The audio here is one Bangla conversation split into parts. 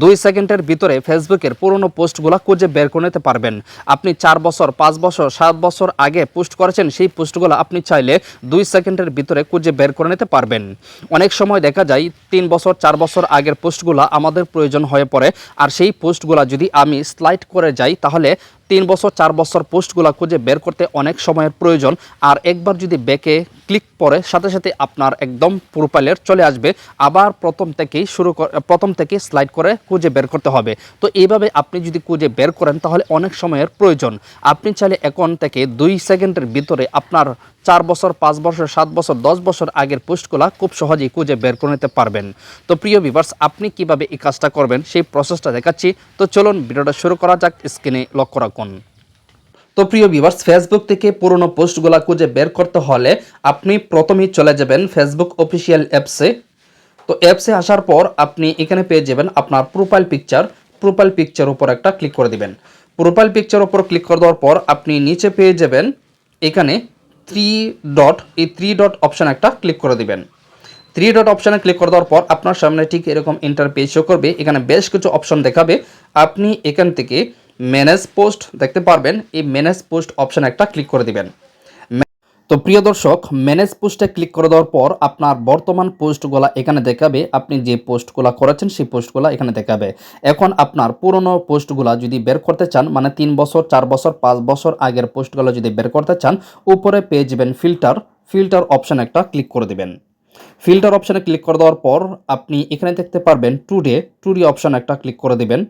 দুই সেকেন্ডের ভিতরে ফেসবুকের পুরনো পোস্টগুলো খুঁজে বের করে নিতে পারবেন। আপনি চার বছর, পাঁচ বছর, সাত বছর আগে পোস্ট করেছেন, সেই পোস্টগুলো আপনি চাইলে দুই সেকেন্ডের ভিতরে খুঁজে বের করে নিতে পারবেন। অনেক সময় দেখা যায়, তিন বছর, চার বছর আগের পোস্টগুলো আমাদের প্রয়োজন হয়ে পড়ে। আর সেই পোস্টগুলো যদি আমি স্লাইড করে যাই, তাহলে তিন বছর, চার বছর পোস্টগুলো খুঁজে বের করতে অনেক সময়ের প্রয়োজন। আর একবার যদি ব্যাকে ক্লিক পরে সাথে সাথে আপনার একদম প্রোফাইলের চলে আসবে। আবার প্রথম থেকেই শুরু প্রথম থেকে স্লাইড করে খুঁজে বের করতে হবে। তো এইভাবে আপনি যদি খুঁজে বের করেন, তাহলে অনেক সময়ের প্রয়োজন। আপনি চাইলে এখন থেকে দুই সেকেন্ডের ভিতরে আপনার চার বছর, পাঁচ বছর, সাত বছর, দশ বছর আগের পোস্টগুলো খুব সহজেই খুঁজে বের করে নিতে পারবেন। তো প্রিয় ভিভার্স আপনি কীভাবে এই কাজটা করবেন সেই প্রসেসটা দেখাচ্ছি। তো চলুন ভিডিওটা শুরু করা যাক স্ক্রিনে লক্ষ্য রাখুন। তো প্রিয় ভিভার্স ফেসবুক থেকে পুরনো পোস্টগুলো খুঁজে বের করতে হলে আপনি প্রথমেই চলে যাবেন ফেসবুক অফিসিয়াল অ্যাপসে তো অ্যাপসে আসার পর আপনি এখানে পেয়ে যাবেন আপনার প্রোফাইল পিকচার প্রোফাইল পিকচার উপর একটা ক্লিক করে দিবেন। প্রোফাইল পিকচার উপর ক্লিক করে দেওয়ার পর আপনি নিচে পেয়ে যাবেন এখানে থ্রি ডট এই থ্রি ডট অপশান একটা ক্লিক করে দিবেন। থ্রি ডট অপশানে ক্লিক করে দেওয়ার পর আপনার সামনে ঠিক এরকম ইন্টারপেজ শো করবে। এখানে বেশ কিছু অপশন দেখাবে। আপনি এখান থেকে ম্যানেজ পোস্ট দেখতে পারবেন। এই ম্যানেজ পোস্ট অপশান একটা ক্লিক করে দিবেন। তো প্রিয় দর্শক ম্যানেজ পোস্টে ক্লিক করে দেওয়ার পর আপনার বর্তমান পোস্টগুলো এখানে দেখাবে। আপনি যে পোস্টগুলো করেছেন, সেই পোস্টগুলো এখানে দেখাবে। এখন আপনার পুরনো পোস্টগুলো যদি বের করতে চান মানে তিন বছর, চার বছর, পাঁচ বছর আগের পোস্টগুলো যদি বের করতে চান, উপরে পেয়ে যাবেন ফিল্টার ফিল্টার অপশান একটা ক্লিক করে দেবেন। ফিল্টার অপশানে ক্লিক করে দেওয়ার পর আপনি এখানে দেখতে পারবেন টুডে টুডে অপশান একটা ক্লিক করে দিবেন।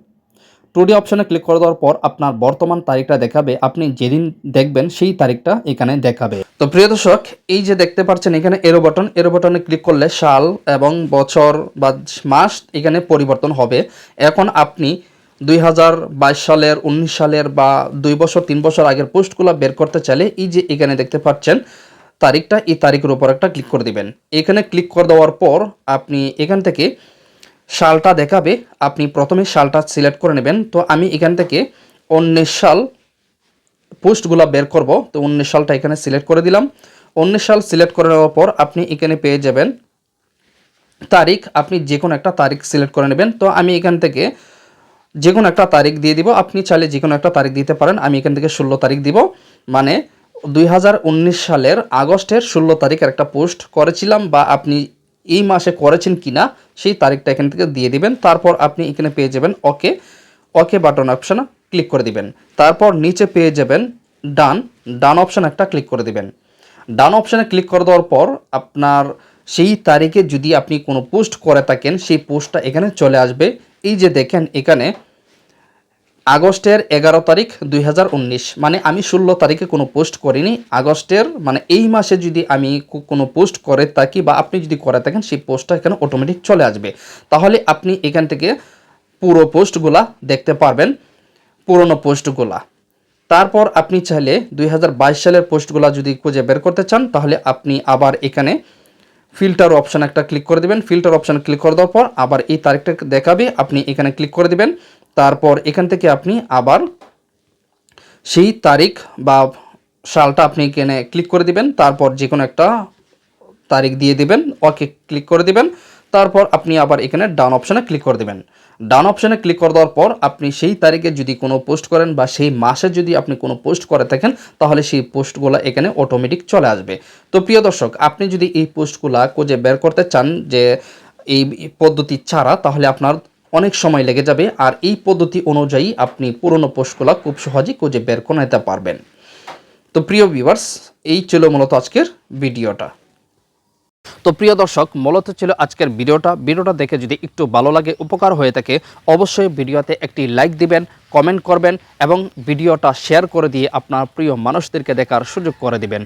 টুডে অপশানে ক্লিক করে দেওয়ার পর আপনার বর্তমান তারিখটা দেখাবে। আপনি যেদিন দেখবেন সেই তারিখটা এখানে দেখাবে। তো প্রিয় দর্শক, এই যে দেখতে পাচ্ছেন এখানে এরো বাটন এরো বাটনে ক্লিক করলে সাল এবং বছর বা মাস এখানে পরিবর্তন হবে। এখন আপনি দুই হাজার বাইশ সালের, উনিশ সালের বা দুই বছর, তিন বছর আগের পোস্টগুলো বের করতে চাইলে এই যে এখানে দেখতে পাচ্ছেন তারিখটা, এই তারিখের উপর একটা ক্লিক করে দিবেন। এখানে ক্লিক করে দেওয়ার পর আপনি এখান থেকে সালটা দেখাবে। আপনি প্রথমে সালটা সিলেক্ট করে নেবেন। তো আমি এখান থেকে উনিশ সাল পোস্টগুলো বের করব। তো উনিশ সালটা এখানে সিলেক্ট করে দিলাম। উনিশ সাল সিলেক্ট করে নেওয়ার পর আপনি এখানে পেয়ে যাবেন তারিখ। আপনি যে কোনো একটা তারিখ সিলেক্ট করে নেবেন। তো আমি এখান থেকে যে কোনো একটা তারিখ দিয়ে দিব। আপনি চাইলে যে কোনো একটা তারিখ দিতে পারেন। আমি এখান থেকে ষোলো তারিখ দিব। মানে দুই হাজার উনিশ সালের আগস্টের ষোলো তারিখের একটা পোস্ট করেছিলাম বা আপনি এই মাসে করেছেন কিনা সেই তারিখটা এখান থেকে দিয়ে দিবেন। তারপর আপনি এখানে পেয়ে যাবেন okay. Okay button option click করে দিবেন। তারপর নিচে পেয়ে যাবেন ডান। ডান অপশান একটা ক্লিক করে দিবেন। ডান অপশানে ক্লিক করে দেওয়ার পর আপনার সেই তারিখে যদি আপনি কোনো পোস্ট করে থাকেন, সেই পোস্টটা এখানে চলে আসবে। এই যে দেখেন এখানে আগস্টের এগারো তারিখ দুই হাজার উনিশ মানে আমি ষোলো তারিখে কোনো পোস্ট করিনি। আগস্টের মানে এই মাসে যদি আমি কোনো পোস্ট করে থাকি বা আপনি যদি করে থাকেন, সেই পোস্টটা এখানে অটোমেটিক চলে আসবে। তাহলে আপনি এখান থেকে পুরো পোস্টগুলা দেখতে পারবেন, পুরনো পোস্টগুলা। তারপর আপনি চাইলে দুই হাজার বাইশ সালের পোস্টগুলো যদি খুঁজে বের করতে চান, তাহলে আপনি আবার এখানে ফিল্টার অপশান একটা ক্লিক করে দিবেন। ফিল্টার অপশান ক্লিক করে দেওয়ার পর আবার এই তারিখটা দেখাবে, আপনি এখানে ক্লিক করে দিবেন। তারপর এখান থেকে আপনি আবার সেই তারিখ বা সালটা আপনি এখানে ক্লিক করে দিবেন, তারপর যে কোনো একটা তারিখ দিয়ে দিবেন ওকে ক্লিক করে দিবেন, তারপর আপনি আবার এখানে ডান অপশানে ক্লিক করে দিবেন। ডান অপশানে ক্লিক করে দেওয়ার পর আপনি সেই তারিখে যদি কোনো পোস্ট করেন বা সেই মাসে যদি আপনি কোনো পোস্ট করে থাকেন, তাহলে সেই পোস্টগুলো এখানে অটোমেটিক চলে আসবে। তো প্রিয় দর্শক, আপনি যদি এই পোস্টগুলো খুঁজে বের করতে চান যে এই পদ্ধতি ছাড়া, তাহলে আপনার অনেক সময় লেগে যাবে আর এই পদ্ধতি অনুযায়ী আপনি পুরনো পোস্টগুলো খুব সহজেই খুঁজে বের করে নিতে পারবেন। তো প্রিয় ভিউয়ার্স এই ছিল মূলত আজকের ভিডিওটা। তো প্রিয় দর্শক, মূলত ছিল আজকের ভিডিওটা। ভিডিওটা দেখে যদি একটু ভালো লাগে, উপকার হয়ে থাকে, অবশ্যই ভিডিওতে একটি লাইক দিবেন কমেন্ট করবেন এবং ভিডিওটা শেয়ার করে দিয়ে আপনার প্রিয় মানুষদেরকে দেখার সুযোগ করে দিবেন।